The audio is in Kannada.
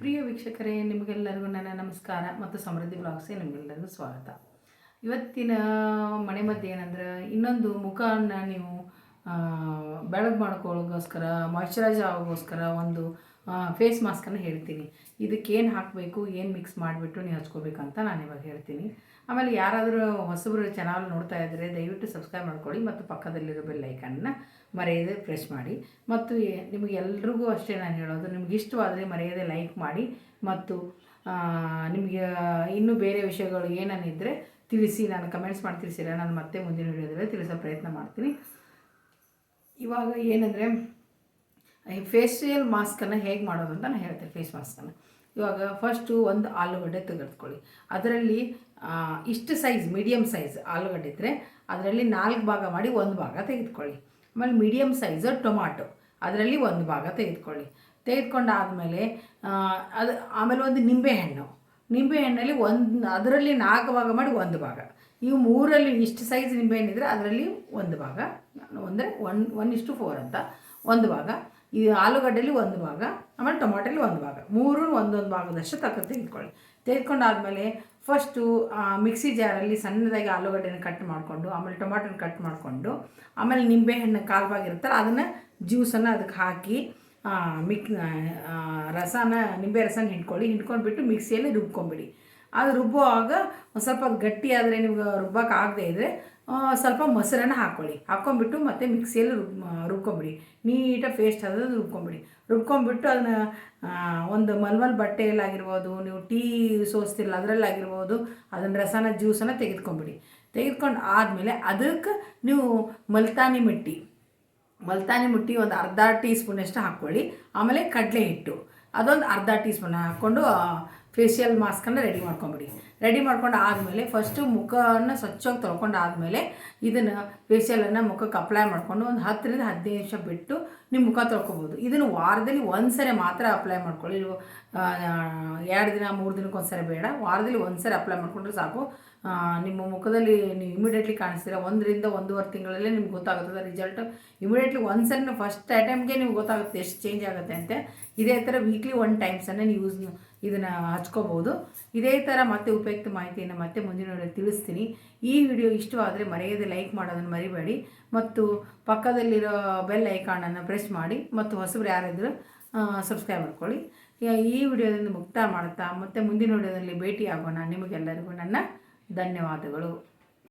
ಪ್ರಿಯ ವೀಕ್ಷಕರೇ, ನಿಮಗೆಲ್ಲರಿಗೂ ನನ್ನ ನಮಸ್ಕಾರ ಮತ್ತು ಸಮೃದ್ಧಿ ಬ್ಲಾಗ್ಸ್ಗೆ ನಿಮಗೆಲ್ಲರಿಗೂ ಸ್ವಾಗತ. ಇವತ್ತಿನ ಮನೆ ಮದ್ದು ಏನಂದ್ರೆ ಇನ್ನೊಂದು ಮುಖವನ್ನು ನೀವು ಬೆಳಗ್ಗೆ ಮಾಡ್ಕೊಳ್ಳೋಗೋಸ್ಕರ ಮಾಯ್ಚರೈಸ್ ಆಗೋಸ್ಕರ ಒಂದು ಫೇಸ್ ಮಾಸ್ಕನ್ನು ಹೇಳ್ತೀನಿ. ಇದಕ್ಕೇನು ಹಾಕಬೇಕು, ಏನು ಮಿಕ್ಸ್ ಮಾಡಿಬಿಟ್ಟು ನೀವು ಹಚ್ಕೋಬೇಕಂತ ನಾನು ಇವಾಗ ಹೇಳ್ತೀನಿ. ಆಮೇಲೆ ಯಾರಾದರೂ ಹೊಸಬರು ಚಾನಲ್ ನೋಡ್ತಾ ಇದ್ದರೆ ದಯವಿಟ್ಟು ಸಬ್ಸ್ಕ್ರೈಬ್ ಮಾಡ್ಕೊಳ್ಳಿ ಮತ್ತು ಪಕ್ಕದಲ್ಲಿರೋ ಬೆಲ್ ಐಕನ್ನ ಮರೆಯದೆ ಪ್ರೆಸ್ ಮಾಡಿ. ಮತ್ತು ನಿಮಗೆ ಎಲ್ರಿಗೂ ಅಷ್ಟೇ ನಾನು ಹೇಳೋದು, ನಿಮ್ಗೆ ಇಷ್ಟವಾದರೆ ಮರೆಯದೆ ಲೈಕ್ ಮಾಡಿ ಮತ್ತು ನಿಮಗೆ ಇನ್ನೂ ಬೇರೆ ವಿಷಯಗಳು ಏನೇನಿದ್ದರೆ ತಿಳಿಸಿ, ನಾನು ಕಮೆಂಟ್ಸ್ ಮಾಡಿ ತಿಳಿಸಿಲ್ಲ ನಾನು ಮತ್ತೆ ಮುಂದಿನ ವಿಡಿಯೋದಲ್ಲಿ ತಿಳಿಸೋ ಪ್ರಯತ್ನ ಮಾಡ್ತೀನಿ. ಇವಾಗ ಏನಂದರೆ ಫೇಶಿಯಲ್ ಮಾಸ್ಕನ್ನು ಹೇಗೆ ಮಾಡೋದು ಅಂತ ನಾನು ಹೇಳ್ತೇನೆ ಫೇಸ್ ಮಾಸ್ಕನ್ನು ಇವಾಗ ಫಸ್ಟು ಒಂದು ಆಲೂಗಡ್ಡೆ ತೆಗೆದುಕೊಳ್ಳಿ. ಅದರಲ್ಲಿ ಇಷ್ಟು ಸೈಜ್ ಮೀಡಿಯಮ್ ಸೈಜ್ ಆಲೂಗಡ್ಡೆ ಇದ್ದರೆ ಅದರಲ್ಲಿ ನಾಲ್ಕು ಭಾಗ ಮಾಡಿ ಒಂದು ಭಾಗ ತೆಗೆದುಕೊಳ್ಳಿ. ಆಮೇಲೆ ಮೀಡಿಯಮ್ ಸೈಜ್ ಟೊಮಾಟೊ, ಅದರಲ್ಲಿ ಒಂದು ಭಾಗ ತೆಗೆದುಕೊಳ್ಳಿ. ತೆಗೆದುಕೊಂಡಾದಮೇಲೆ ಅದು, ಆಮೇಲೆ ಒಂದು ನಿಂಬೆಹಣ್ಣು ನಿಂಬೆಹಣ್ಣಲ್ಲಿ ಒಂದು, ಅದರಲ್ಲಿ ನಾಲ್ಕು ಭಾಗ ಮಾಡಿ ಒಂದು ಭಾಗ. ಇವು ಮೂರಲ್ಲಿ ಇಷ್ಟು ಸೈಜ್ ನಿಂಬೆಹಣ್ಣಿದ್ರೆ ಅದರಲ್ಲಿ ಒಂದು ಭಾಗ ಅಂದರೆ ಒನ್ ಒನ್ ಇಷ್ಟು ಫೋರ್ ಅಂತ. ಒಂದು ಭಾಗ. ಈ ಆಲೂಗಡ್ಡೆಲಿ ಒಂದು ಭಾಗ, ಆಮೇಲೆ ಟೊಮಾಟೊಲಿ ಒಂದು ಭಾಗ. ಮೂರು ಒಂದೊಂದು ಭಾಗದಷ್ಟು ತಕ್ಕ ತೆಗೆದುಕೊಳ್ಳಿ ತೆಗೆದುಕೊಂಡಾದ್ಮೇಲೆ ಫಸ್ಟು ಮಿಕ್ಸಿ ಜಾರಲ್ಲಿ ಸಣ್ಣದಾಗಿ ಆಲೂಗಡ್ಡೆನ ಕಟ್ ಮಾಡಿಕೊಂಡು, ಆಮೇಲೆ ಟೊಮಾಟೊನ ಕಟ್ ಮಾಡಿಕೊಂಡು, ಆಮೇಲೆ ನಿಂಬೆಹಣ್ಣು ಕಾಲು ಭಾಗ ಅದನ್ನು ಜ್ಯೂಸನ್ನು ಅದಕ್ಕೆ ಹಾಕಿ ಮಿಕ್ ರಸನ, ನಿಂಬೆ ರಸನ ಹಿಂಡ್ಕೊಳ್ಳಿ. ಹಿಂಡ್ಕೊಂಡ್ಬಿಟ್ಟು ಮಿಕ್ಸಿಯಲ್ಲಿ ರುಬ್ಕೊಂಬಿಡಿ. ಅದು ರುಬ್ಬುವಾಗ ಸ್ವಲ್ಪ ಗಟ್ಟಿ ಆದರೆ ನಿಮ್ಗೆ ರುಬ್ಬಕ್ಕೆ ಇದ್ದರೆ ಸ್ವಲ್ಪ ಮೊಸರನ್ನು ಹಾಕ್ಕೊಳ್ಳಿ ಹಾಕ್ಕೊಂಬಿಟ್ಟು ಮತ್ತೆ ಮಿಕ್ಸಿಯಲ್ಲಿ ರುಬ್ ರುಬ್ಕೊಂಬಿಡಿ. ನೀಟಾಗಿ ಪೇಸ್ಟ್ ಆದ್ರೆ ರುಬ್ಕೊಂಬಿಡಿ. ರುಬ್ಕೊಂಬಿಟ್ಟು ಅದನ್ನ ಒಂದು ಮಲ್ಮಲ್ ಬಟ್ಟೆಯಲ್ಲಾಗಿರ್ಬೋದು, ನೀವು ಟೀ ಸೋಸ್ತಿರಲ್ಲ ಅದರಲ್ಲಾಗಿರ್ಬೋದು, ಅದನ್ನ ರಸನ, ಜ್ಯೂಸನ್ನು ತೆಗೆದುಕೊಂಬಿಡಿ. ತೆಗೆದುಕೊಂಡು ಆದಮೇಲೆ ಅದಕ್ಕೆ ನೀವು ಮಲ್ತಾನಿ ಮಿಟ್ಟಿ. ಮಲ್ತಾನಿ ಮುಟ್ಟಿ ಒಂದು ಅರ್ಧ ಟೀ ಸ್ಪೂನಷ್ಟು ಹಾಕ್ಕೊಳ್ಳಿ. ಆಮೇಲೆ ಕಡಲೆ ಹಿಟ್ಟು ಅದೊಂದು ಅರ್ಧ ಟೀ ಸ್ಪೂನ್ ಹಾಕ್ಕೊಂಡು ಫೇಶಿಯಲ್ ಮಾಸ್ಕನ್ನು ರೆಡಿ ಮಾಡ್ಕೊಂಬಿಡಿ. ರೆಡಿ ಮಾಡ್ಕೊಂಡು ಆದಮೇಲೆ ಫಸ್ಟು ಮುಖವನ್ನು ಸ್ವಚ್ಛವಾಗಿ ತೊಳ್ಕೊಂಡು ಆದಮೇಲೆ ಇದನ್ನು ಫೇಶಿಯಲನ್ನು ಮುಖಕ್ಕೆ ಅಪ್ಲೈ ಮಾಡಿಕೊಂಡು ಒಂದು ಹತ್ತರಿಂದ ಹದಿನೈದು ನಿಮಿಷ ಬಿಟ್ಟು ನಿಮ್ಮ ಮುಖ ತೊಳ್ಕೊಬೋದು. ಇದನ್ನು ವಾರದಲ್ಲಿ ಒಂದು ಸರಿ ಮಾತ್ರ ಅಪ್ಲೈ ಮಾಡ್ಕೊಳ್ಳಿ. ಎರಡು ದಿನ, ಮೂರು ದಿನಕ್ಕೆ ಒಂದ್ಸರಿ ಬೇಡ. ವಾರದಲ್ಲಿ ಒಂದು ಸರಿ ಅಪ್ಲೈ ಮಾಡಿಕೊಂಡ್ರೆ ಸಾಕು. ನಿಮ್ಮ ಮುಖದಲ್ಲಿ ನೀವು ಇಮಿಡಿಯೇಟ್ಲಿ ಕಾಣಿಸ್ತೀರ. ಒಂದರಿಂದ ಒಂದೂವರೆ ತಿಂಗಳಲ್ಲೇ ನಿಮ್ಗೆ ಗೊತ್ತಾಗುತ್ತದೆ ರಿಸಲ್ಟ್ ಇಮಿಡಿಯೇಟ್ಲಿ ಒಂದು ಸರಿ ಫಸ್ಟ್ ಅಟೆಂಪ್ಗೆ ನಿಮ್ಗೆ ಗೊತ್ತಾಗುತ್ತೆ ಎಷ್ಟು ಚೇಂಜ್ ಆಗುತ್ತೆ ಅಂತ. ಇದೇ ಥರ ವೀಕ್ಲಿ ಒನ್ ಟೈಮ್ಸನ್ನು ನೀವು ಯೂಸ್ ಇದನ್ನು ಹಚ್ಕೋಬೋದು. ಇದೇ ಥರ ಮತ್ತೆ ಉಪಯುಕ್ತ ಮಾಹಿತಿಯನ್ನು ಮತ್ತೆ ಮುಂದಿನ ತಿಳಿಸ್ತೀನಿ. ಈ ವಿಡಿಯೋ ಇಷ್ಟವಾದರೆ ಮರೆಯದೆ ಲೈಕ್ ಮಾಡೋದನ್ನು ಮರಿಬೇಡಿ. ಮತ್ತು ಪಕ್ಕದಲ್ಲಿರೋ ಬೆಲ್ ಐಕಾನನ್ನು ಪ್ರೆಸ್ ಮಾಡಿ. ಮತ್ತು ಹೊಸಬ್ರು ಯಾರಿದ್ರು ಸಬ್ಸ್ಕ್ರೈಬ್ ಮಾಡ್ಕೊಳ್ಳಿ. ಈ ವಿಡಿಯೋದಿಂದ ಮುಕ್ತಾಯ ಮಾಡುತ್ತಾ ಮತ್ತೆ ಮುಂದಿನ ವಿಡಿಯೋದಲ್ಲಿ ಭೇಟಿ ಆಗೋಣ ನಿಮಗೆಲ್ಲರಿಗೂ ನನ್ನ ಧನ್ಯವಾದಗಳು.